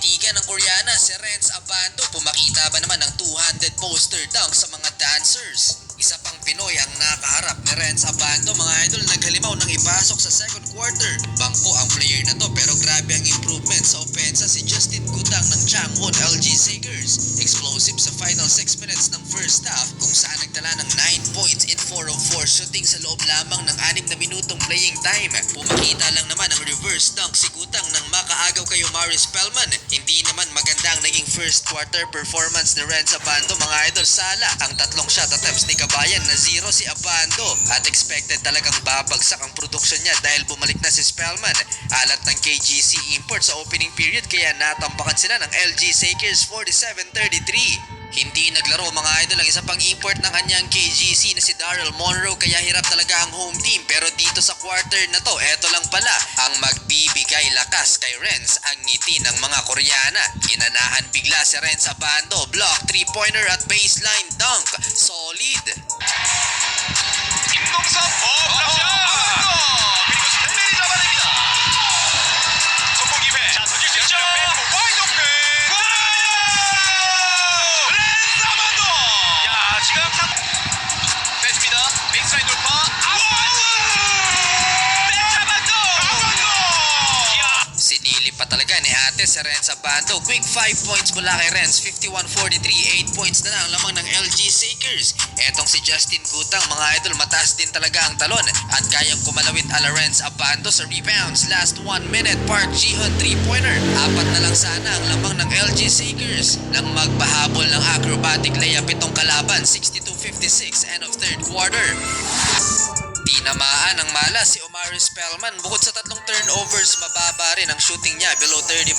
Tinitigan ng Koreana si Renz Abando. Pumakita ba naman ng two-handed poster dunk sa mga dancers? Isa pang Pinoy ang nakaharap ni Renz Abando. Mga idol naghalimaw ng ipasok sa second quarter. Bangko ang player na to pero grabe ang improvement sa opensa si Justin Gutang ng Changwon LG Sakers. Explosive sa final 6 minutes ng first half kung saan nagtala ng 9 points in 4 of 4 shooting sa loob lamang ng 6 na minutong playing time. Pumakita lang naman ang reverse dunk si Gutang nang makaagaw kay Maris Spellman. Hindi naman maganda ang naging first quarter performance ni Renz Abando mga idol sala. Ang tatlong shot attempts ni Kabayan na zero si Abando at expected talagang babagsak ang production niya dahil bumalik na si Spellman. Alat ng KGC import sa opening period kaya natampakan sila ng LG Sakers 47-33. Hindi naglaro mga idol ang isa pang import ng kanyang KGC na si Daryl Monroe kaya hirap talaga ang home team pero dito sa quarter na to eto lang pala ang magbibigay lakas kay Renz ang ngiti ng mga Koreana. Ginanahan bigla si Renz sa bando, block, 3-pointer at baseline dunk. Talaga ni ate sa Renz Abando. Quick 5 points mula kay Renz. 51-43. 8 points na lang ang lamang ng LG Sakers. Etong si Justin Gutang, mga idol, mataas din talaga ang talon. At kayang kumalawit ala Renz Abando sa rebounds. Last 1 minute, Park Jihon 3-pointer. Apat na lang sana ang lamang ng LG Sakers. Nang magpahabol ng acrobatic layup itong kalaban. 62-56, end of third quarter. Tinamaan ng malas si Omari Spellman bukod sa tatlong turnovers mababa rin ang shooting niya below 30%.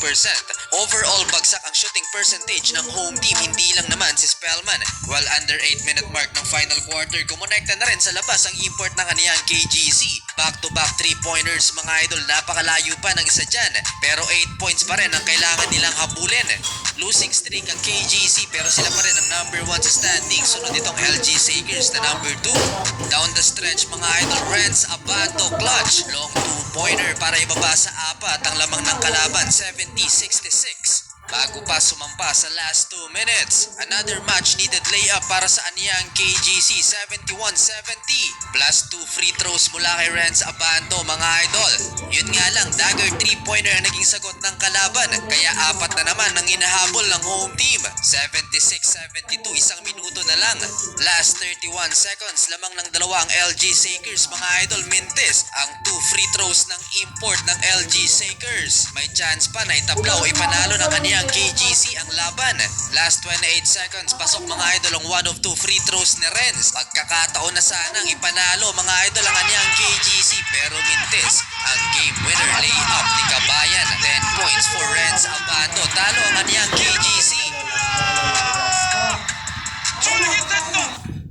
Overall bagsak ang shooting percentage ng home team hindi lang naman si Spellman. While under 8 minute mark ng final quarter kumonekta na rin sa labas ang import ng kaniyang KGC. Back to back 3 pointers mga idol napakalayo pa ng isa dyan pero 8 points pa rin ang kailangan nilang habulin. Losing streak ang KGC pero sila pa rin ang number 1 sa standing sunod itong LG Sakers na number 2. Down the stretch mga idol Reds Abando clutch long 2 pointer para ibaba sa apat ang lamang ng kalaban 70-66. Bago pa sumampa sa last 2 minutes, another much needed layup para sa aniyang KGC 71-70 plus 2 free throws mula kay Renz Abando mga idol. Yun nga lang, dagger 3-pointer ang naging sagot ng kalaban kaya apat na naman ang inahabol ng home team. 76-72, isang minuto na lang. Last 31 seconds lamang ng dalawang LG Sakers mga idol mintis ang 2 free throws ng import ng LG Sakers. May chance pa na itaplaw ipanalo ng kaniyang KGC ang laban. Last 28 seconds, pasok mga idol ang 1 of 2 free throws ni Renz. Pagkakataon na sanang ipanalo mga idol ang kaniyang KGC pero mintis ang game winner layup ni Kabayan. 10 points for Renz Abando. Talo ang kaniyang KGC